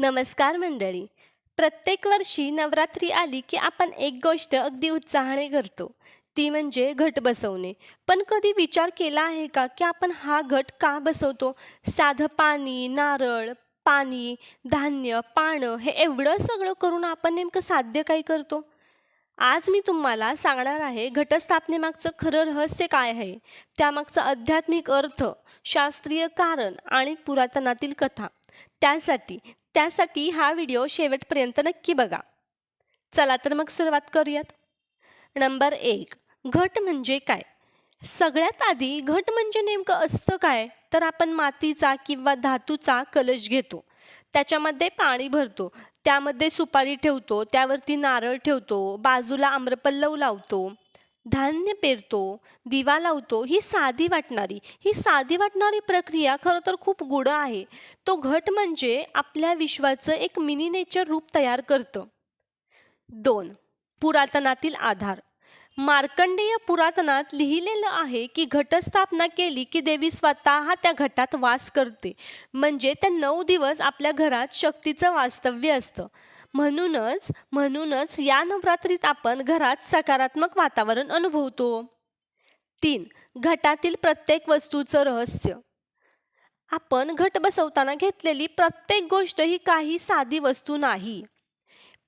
नमस्कार मंडळी. प्रत्येक वर्षी नवरात्री आली की आपण एक गोष्ट अगदी उत्साहाने करतो. ती म्हणजे घट बसवणे. पण कधी विचार केला आहे का की आपण हा घट का बसवतो? साधं पाणी नारळ पाणी धान्य पानं हे एवढं सगळं करून आपण नेमकं साध्य काय करतो? आज मी तुम्हाला सांगणार आहे घटस्थापनेमागचं खरं रहस्य काय आहे. त्यामागचा आध्यात्मिक अर्थ शास्त्रीय कारण आणि पुरातनातील कथा. त्यासाठी त्यासाठी हा व्हिडिओ शेवटपर्यंत नक्की बघा. चला तर मग सुरुवात करूयात. नंबर एक घट म्हणजे काय? सगळ्यात आधी घट म्हणजे नेमकं असतं काय? तर आपण मातीचा किंवा धातूचा कलश घेतो. त्याच्यामध्ये पाणी भरतो. त्यामध्ये सुपारी ठेवतो त्यावरती नारळ ठेवतो बाजूला आम्रपल्लव लावतो. धान्य पेरतो दिवा लावतो ही साधी वाटणारी. ही साधी वाटणारी प्रक्रिया खरं तर खूप गुढ आहे. तो घट म्हणजे आपल्या विश्वाचं एक मिनी नेचर रूप तयार करतं. दोन पुरातनातील आधार. मार्कंडेय पुरातनात लिहिलेलं आहे की घटस्थापना केली की देवी स्वतः त्या घटात वास करते. म्हणजे त्या नऊ दिवस आपल्या घरात शक्तीचं वास्तव्य असतं. म्हणूनच म्हणूनच या नवरात्रीत आपण घरात सकारात्मक वातावरण अनुभवतो. तीन घटातील प्रत्येक वस्तूचं रहस्य. आपण घट बसवताना घेतलेली प्रत्येक गोष्ट ही काही साधी वस्तू नाही.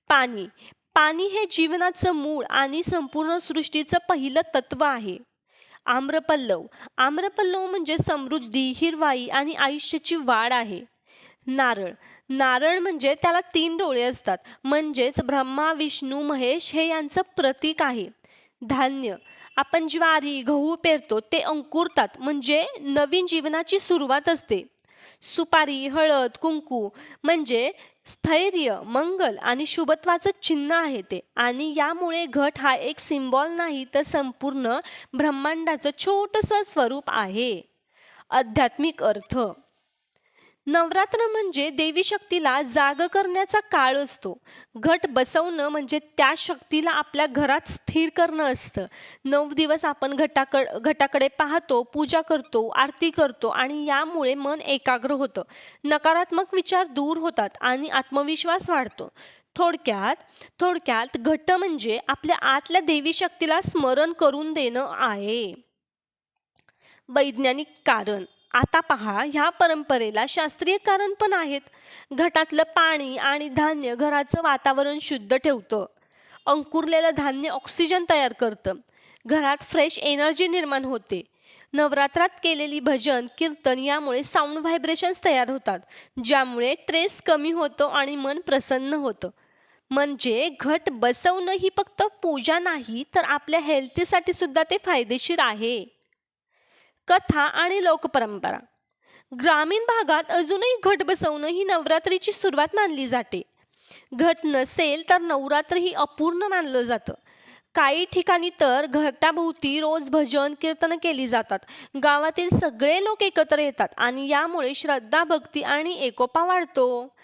पाणी पाणी हे जीवनाचं मूळ आणि संपूर्ण सृष्टीचं पहिलं तत्व आहे. आम्रपल्लव आम्रपल्लव म्हणजे समृद्धी हिरवाई आणि आयुष्याची वाढ आहे. नारळ. नारळ म्हणजे त्याला तीन डोळे असतात. म्हणजेच ब्रह्मा विष्णू महेश हे यांचं प्रतीक आहे. धान्य. आपण ज्वारी गहू पेरतो ते अंकुरतात. म्हणजे नवीन जीवनाची सुरुवात असते. सुपारी हळद कुंकू म्हणजे स्थैर्य मंगल आणि शुभत्वाचं चिन्ह आहे ते. आणि यामुळे घट हा एक सिम्बॉल नाही तर संपूर्ण ब्रह्मांडाचं छोटंसं स्वरूप आहे. आध्यात्मिक अर्थ. नवरात्र म्हणजे देवी शक्तीला जाग करण्याचा काळ असतो. घट बसवणं म्हणजे त्या शक्तीला आपल्या घरात स्थिर करणं असतं. नऊ दिवस आपण घटाकड घटाकडे पाहतो पूजा करतो आरती करतो आणि यामुळे मन एकाग्र होतं. नकारात्मक विचार दूर होतात आणि आत्मविश्वास वाढतो. थोडक्यात थोडक्यात घट म्हणजे आपल्या आतल्या देवी शक्तीला स्मरण करून देणं आहे. वैज्ञानिक कारण. आता पहा ह्या परंपरेला शास्त्रीय कारण पण आहेत. घटातलं पाणी आणि धान्य घराचं वातावरण शुद्ध ठेवतं. अंकुरलेलं धान्य ऑक्सिजन तयार करतं. घरात फ्रेश एनर्जी निर्माण होते. नवरात्रात केलेली भजन कीर्तन यामुळे साऊंड व्हायब्रेशन्स तयार होतात ज्यामुळे ट्रेस कमी होतो आणि मन प्रसन्न होतं. म्हणजे घट बसवणं ही फक्त पूजा नाही तर आपल्या हेल्थीसाठी सुद्धा ते फायदेशीर आहे. कथा आणि लोकपरंपरा. ग्रामीण भागात अजूनही घट बसवणं ही नवरात्रीची सुरुवात मानली जाते. घट नसेल तर नवरात्र ही अपूर्ण मानलं जातं. काही ठिकाणी तर घटाभोवती रोज भजन कीर्तन केली जातात. गावातील सगळे लोक एकत्र येतात आणि यामुळे श्रद्धा भक्ती आणि एकोपा वाढतो.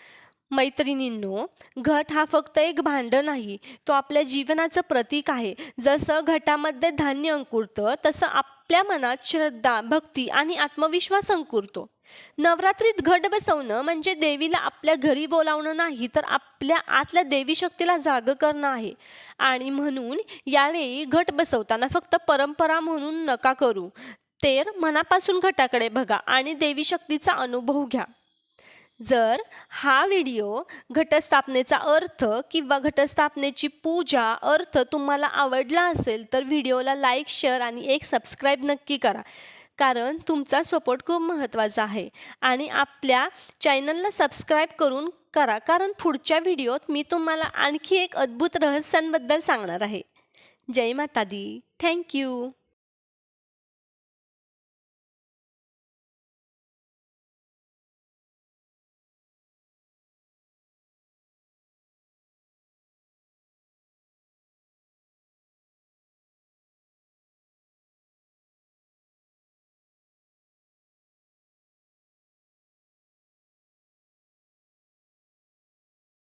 मैत्रिणींनो घट हा फक्त एक भांड नाही तो आपल्या जीवनाचं प्रतीक आहे. जसं घटामध्ये धान्य अंकुरतं तसं आप आपल्या मनात श्रद्धा भक्ती आणि आत्मविश्वास अंकुरतो नवरात्रीत घट बसवणं म्हणजे देवीला आपल्या घरी बोलावणं नाही तर आपल्या आतल्या देवी शक्तीला जाग करणं आहे. आणि म्हणून यावेळी घट बसवताना फक्त परंपरा म्हणून नका करू. तर मनापासून घटाकडे बघा आणि देवी शक्तीचा अनुभव घ्या. जर हा व्हिडिओ घटस्थापनेचा अर्थ किंवा घटस्थापनेची पूजा अर्थ तुम्हाला आवडला असेल तर व्हिडिओला लाईक शेअर आणि एक सबस्क्राईब नक्की करा. कारण तुमचा सपोर्ट खूप महत्त्वाचा आहे आणि आपल्या चॅनलला सबस्क्राईब करून करा. कारण पुढच्या व्हिडिओत मी तुम्हाला आणखी एक अद्भुत रहस्यांबद्दल सांगणार आहे. जय माता दी थँक्यू